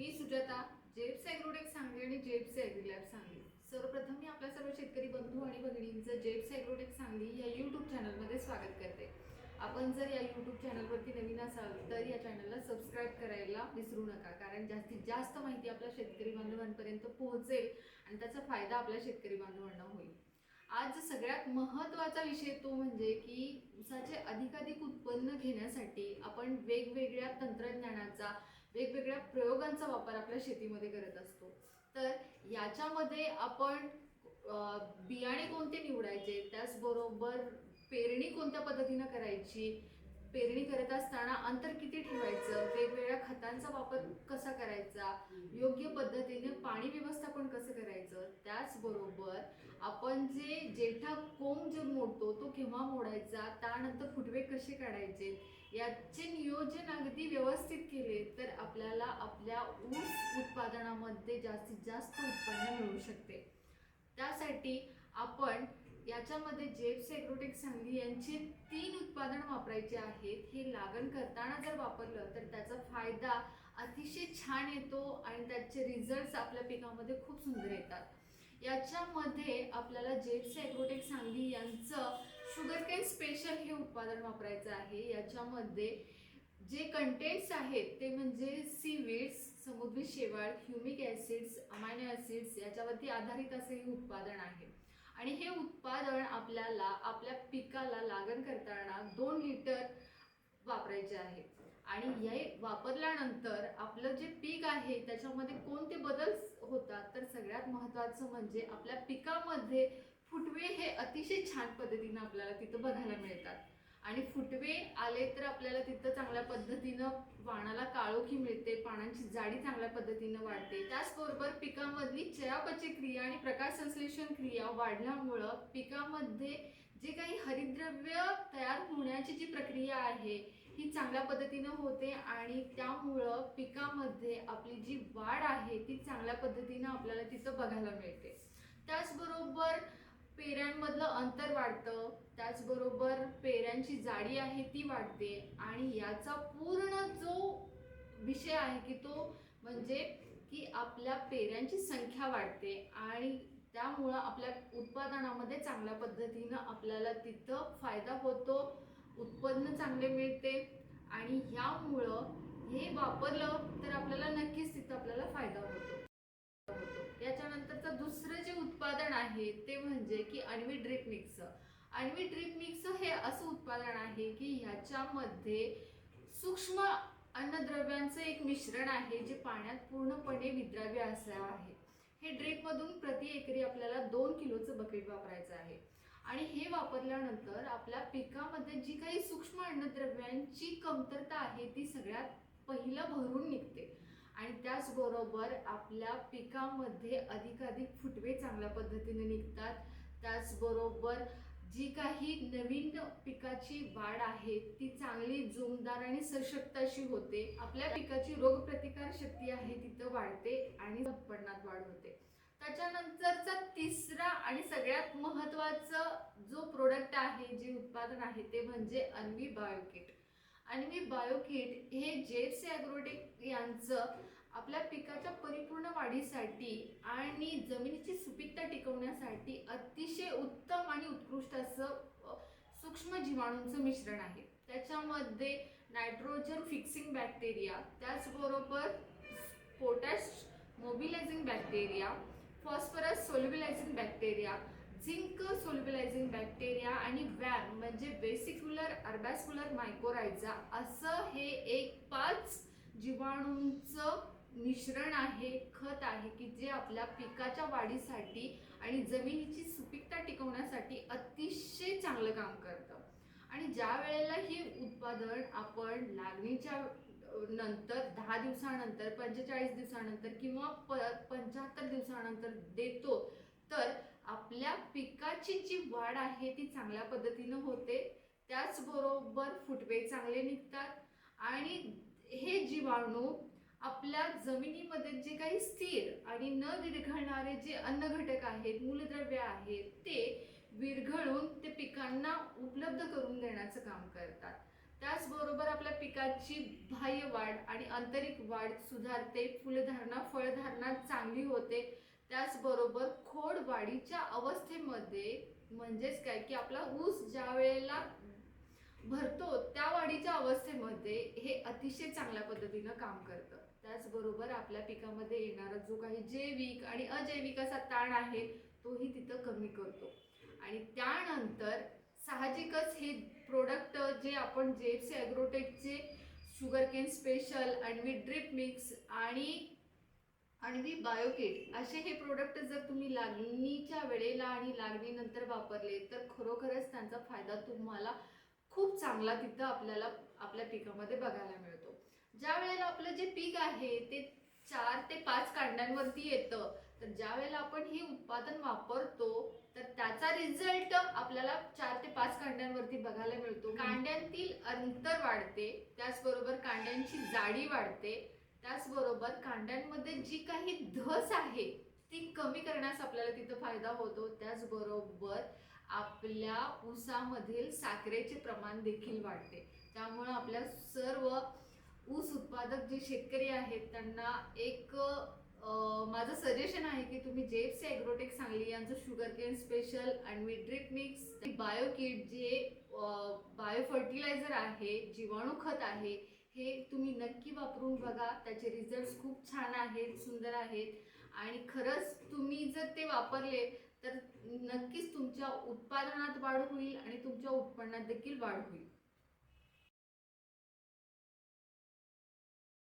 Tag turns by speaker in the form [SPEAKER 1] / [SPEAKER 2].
[SPEAKER 1] मी Sujata Jeps Agrotech Sangli आणि Jeps ॲग्रीलॅब Sangli. सर्वप्रथम मी आपल्या सर्व शेतकरी बंधू आणि भगिनींचं जेप्स ॲग्रोटेक सांगली या यूट्यूब चॅनलमध्ये स्वागत करते. आपण जर या यूट्यूब चॅनलवरती नवीन असाल तर या चॅनलला सबस्क्राईब करायला विसरू नका कारण जास्तीत जास्त माहिती आपल्या शेतकरी बांधवांपर्यंत पोहोचेल आणि त्याचा फायदा आपल्या शेतकरी बांधवांना होईल. आज सगळ्यात महत्त्वाचा विषय तो म्हणजे की ऊसाचे अधिकाधिक उत्पन्न घेण्यासाठी आपण वेगवेगळ्या तंत्रज्ञानाचा वेगवेगळ्या प्रयोगांचा वापर आपल्या शेतीमध्ये करत असतो. तर याच्यामध्ये आपण बियाणे कोणते निवडायचे? त्याचबरोबर पेरणी कोणत्या पद्धतीनं करायची? पेरणी करत असताना अंतर किती ठेवायचं? वेगवेगळ्या खतांचा वापर कसा करायचा? योग्य पद्धतीने पाणी व्यवस्थापन कसं करायचं? त्याचबरोबर आपण जे जेठा कोंब जो मोडतो तो केव्हा मोडायचा? त्यानंतर फुटवे कसे काढायचे? याचे नियोजन अगदी व्यवस्थित केले तर आपल्याला आपल्या ऊस उत्पादनामध्ये जास्तीत जास्त उत्पन्न मिळू शकते. त्यासाठी आपण याच्यामध्ये जेप्स सेक्रोटिक सांगली यांचे तीन उत्पादन वापरायचे आहेत. हे लागण करताना जर वापरलं तर त्याचा फायदा अतिशय छान येतो आणि त्याचे रिझल्ट्स आपल्या पिकामध्ये खूप सुंदर येतात. याच्यामध्ये आपल्याला जेट्स एग्रोटेक सांगली यांचं शुगरकेन स्पेशल हे उत्पादन वापरायचं आहे. याच्यामध्ये जे कंटेंट्स आहेत ते म्हणजे सीवीड्स समुद्री शेवाळ ह्युमिक ॲसिड्स अमायनो ॲसिड्स याच्यावरती आधारित असे हे उत्पादन आहे. आणि हे उत्पादन आपल्याला आपल्या पिकाला लागण करताना दोन लिटर वापरायचे आहे. आणि हे वापरल्यानंतर आपलं जे पीक आहे त्याच्यामध्ये कोणते बदल होतात? तर सगळ्यात महत्त्वाचं म्हणजे आपल्या पिकामध्ये फुटवे हे अतिशय छान पद्धतीनं आपल्याला तिथं बघायला मिळतात. आणि फुटवे आले तर आपल्याला तिथं चांगल्या पद्धतीनं पानाला काळोखी मिळते पानांची जाडी चांगल्या पद्धतीनं वाढते. त्याचबरोबर पिकामधली चयापचय क्रिया आणि प्रकाश संश्लेषण क्रिया वाढल्यामुळं पिकामध्ये जे काही हरिद्रव्य तयार होण्याची जी प्रक्रिया आहे ही चांगल्या पद्धतीनं होते आणि त्यामुळं पिकामध्ये आपली जी वाढ आहे ती चांगल्या पद्धतीनं आपल्याला तिथं बघायला मिळते. त्याचबरोबर पेऱ्यांमधलं अंतर वाढतं त्याचबरोबर पेऱ्यांची जाडी आहे ती वाढते आणि याचा पूर्ण जो विषय आहे की तो म्हणजे की आपल्या पेऱ्यांची संख्या वाढते आणि त्यामुळं आपल्या उत्पादनामध्ये चांगल्या पद्धतीनं आपल्याला तिथं फायदा होतो उत्पन्न चांगले मिळते आणि ह्यामुळं हे वापरलं तर आपल्याला नक्कीच तिथं आपल्याला फायदा होतो. याच्यानंतरचं दुसरं जे उत्पादन आहे ते म्हणजे की अण्वी ड्रिप मिक्स अण्वी ड्रिप मिक्स हे असं उत्पादन आहे की ह्याच्यामध्ये सूक्ष्म अन्नद्रव्यांचं एक मिश्रण आहे जे पाण्यात पूर्णपणे विद्राव्य असं आहे. हे ड्रिपमधून प्रति एकरी आपल्याला दोन किलोचं बकेट वापरायचं आहे. आणि हे वापरल्यानंतर आपल्या पिकामध्ये जी काही सूक्ष्म अन्नद्रव्यांची कमतरता आहे ती सगळ्यात पहिलं भरून निघते. आणि त्याचबरोबर आपल्या पिकामध्ये अधिकाधिक फुटवे चांगल्या पद्धतीने निघतात. त्याचबरोबर जी काही नवीन पिकाची वाढ आहे ती चांगली जोमदार आणि सशक्त अशी होते. आपल्या पिकाची रोगप्रतिकार शक्ती आहे तिथं वाढते आणि उत्पन्नात वाढ होते. त्याच्यानंतरचा तिसरा आणि सगळ्यात महत्त्वाचं जो प्रोडक्ट आहे जे उत्पादन आहे ते म्हणजे अन्वी बायोकिट. अन्वी बायोकिट हे जेट्स ॲग्रोटेक यांचं आपल्या पिकाच्या परिपूर्ण वाढीसाठी आणि जमिनीची सुपीकता टिकवण्यासाठी अतिशय उत्तम आणि उत्कृष्ट असं सूक्ष्म जीवाणूंचं मिश्रण आहे. त्याच्यामध्ये नायट्रोजन फिक्सिंग बॅक्टेरिया त्याचबरोबर potash mobilising bacteria phosphorus solubilising bacteria zinc solubilising bacteria आणि वॅम म्हणजे बेसिक्युलर अर्बॅस्क्युलर मायकोरायझा असं हे एक पाच जीवाणूंचं मिश्रण आहे खत आहे की जे आपल्या पिकाच्या वाढीसाठी आणि जमिनीची सुपीकता टिकवण्यासाठी अतिशय चांगलं काम करतं. आणि ज्या वेळेला हे उत्पादन आपण लागणीच्या नंतर दहा दिवसानंतर पंचेचाळीस दिवसानंतर किंवा प पंच्याहत्तर दिवसानंतर देतो तर आपल्या पिकाची जी वाढ आहे ती चांगल्या पद्धतीनं होते. त्याचबरोबर फुटवे चांगले निघतात. आणि हे जीवाणू आपल्या जमिनीमध्ये जे काही स्थिर आणि न विरघळणारे जे अन्न घटक आहेत मूलद्रव्य आहेत ते विरघळून ते पिकांना उपलब्ध करून देण्याचं काम करतात. त्याचबरोबर आपल्या पिकाची बाह्य वाढ आणि आंतरिक वाढ सुधारते फुलधारणा फळधारणा चांगली होते. त्याचबरोबर खोड वाढीच्या अवस्थेमध्ये म्हणजेच काय की आपला ऊस ज्या वेळेला भरतो त्या वाढीच्या अवस्थेमध्ये हे अतिशय चांगल्या पद्धतीनं काम करतं. त्याचबरोबर आपल्या पिकामध्ये येणारा जो काही जैविक आणि अजैविक असा ताण आहे तोही तिथं कमी करतो. आणि त्यानंतर साहजिकच हे प्रोडक्ट जे आपण जेप्स ॲग्रोटेकचे sugar cane special अणवी drip mix आणि अणवी बायोकिट असे हे प्रोडक्ट जर तुम्ही लागणीच्या वेळेला आणि लागणीनंतर वापरले तर खरोखरच त्यांचा फायदा तुम्हाला खूप चांगला तिथं आपल्याला आपल्या पिकामध्ये बघायला मिळतो. ज्या वेळेला आपलं जे पीक आहे ते चार ते पाच कांड्यांवरती येतं. तर ज्या वेळेला आपण हे उत्पादन वापरतो तर त्याचा रिझल्ट आपल्याला चार ते पाच कांड्यांवरती बघायला मिळतो. कांड्यांतील अंतर वाढते त्याचबरोबर कांड्यांची जाडी वाढते त्याचबरोबर कांड्यांमध्ये जी काही धस आहे ती कमी करण्यास आपल्याला तिथं फायदा होतो. त्याचबरोबर आपल्या ऊसामधील साखरेचे प्रमाण देखील वाढते. त्यामुळं आपल्या सर्व ऊस उत्पादक जे शेतकरी आहेत त्यांना एक माझं सजेशन आहे की तुम्ही जेप्स ॲग्रोटेक सांगली यांचं शुगर केन स्पेशल आणि ड्रिप मिक्स बायोकिट जे बायो फर्टिलायझर आहे जीवाणू खत आहे हे तुम्ही नक्की वापरून बघा. त्याचे रिझल्ट खूप छान आहेत सुंदर आहेत. आणि खरंच तुम्ही जर ते वापरले तर नक्कीच तुमच्या उत्पादनात वाढ होईल आणि तुमच्या उत्पन्नात देखील वाढ होईल.